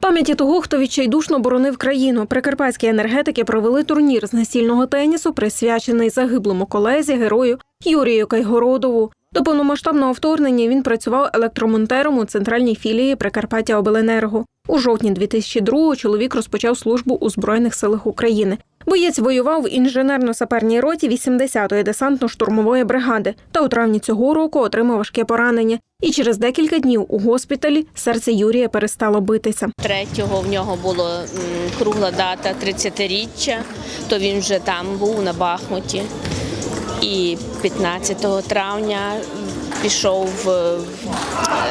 Пам'яті того, хто відчайдушно боронив країну, прикарпатські енергетики провели турнір з настільного тенісу, присвячений загиблому колезі герою Юрію Кайгородову. До повномасштабного вторгнення він працював електромонтером у центральній філії Прикарпаття Обленерго. У жовтні 2002-го чоловік розпочав службу у Збройних силах України. Боєць воював в інженерно-саперній роті 80-ї десантно-штурмової бригади та у травні цього року отримав важке поранення. І через декілька днів у госпіталі серце Юрія перестало битися. Третього в нього було кругла дата 30-річчя, то він вже там був на Бахмуті. І 15 травня пішов в-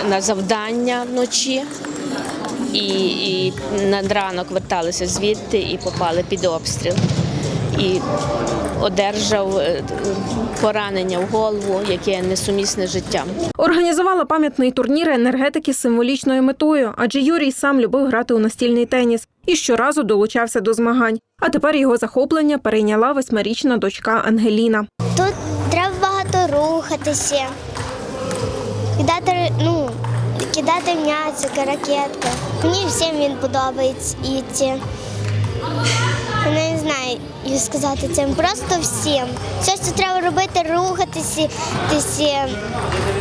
на завдання вночі. І, і над ранок верталися звідти і попали під обстріл. І одержав е, поранення в голову, яке несумісне з життям. Організувала пам'ятний турнір енергетики з символічною метою, адже Юрій сам любив грати у настільний теніс і щоразу долучався до змагань. А тепер його захоплення перейняла восьмирічна дочка Ангеліна. Тут треба багато рухатися, кидати, ну, кидати м'ясо, ракетки. Мені всім він подобається і ці. Не знаю, як сказати це. Просто всім. Все, що треба робити, рухатися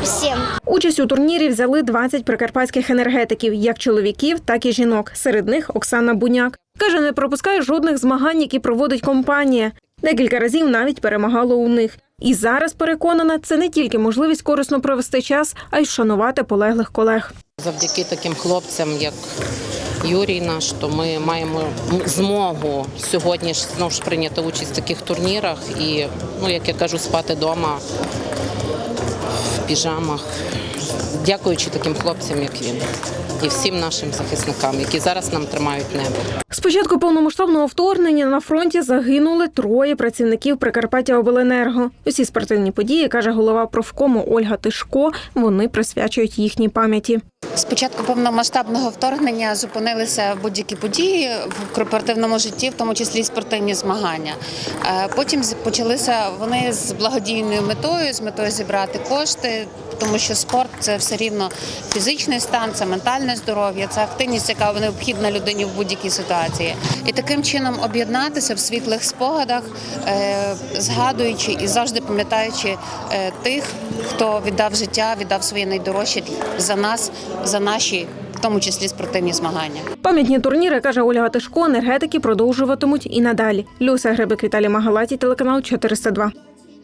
всім. Участь у турнірі взяли 20 прикарпатських енергетиків, як чоловіків, так і жінок. Серед них Оксана Буняк. Каже, не пропускає жодних змагань, які проводить компанія. Декілька разів навіть перемагала у них. І зараз переконана, це не тільки можливість корисно провести час, а й вшанувати полеглих колег. Завдяки таким хлопцям, як Юрій наш, то ми маємо змогу сьогодні ж знову ж прийняти участь в таких турнірах і, ну як я кажу, спати вдома в піжамах, дякуючи таким хлопцям, як він, і всім нашим захисникам, які зараз нам тримають небо. З початку повномасштабного вторгнення на фронті загинули троє працівників Прикарпаття Обленерго. Усі спортивні події, каже голова профкому Ольга Тишко, вони присвячують їхній пам'яті. З початку повномасштабного вторгнення зупинилися будь-які події в корпоративному житті, в тому числі й спортивні змагання. Е, Потім почалися вони з благодійною метою, з метою зібрати кошти, тому що спорт це все рівно фізичний стан, це ментальне здоров'я, це активність, яка необхідна людині в будь-якій ситуації. І таким чином об'єднатися в світлих спогадах, е, згадуючи і завжди пам'ятаючи е, тих, хто віддав життя, віддав своє найдорожче за нас, за наші, в тому числі спортивні змагання. Пам'ятні турніри, каже Ольга Тишко, енергетики продовжуватимуть і надалі. Люся Гребик, Віталій Магалаті, телеканал 402.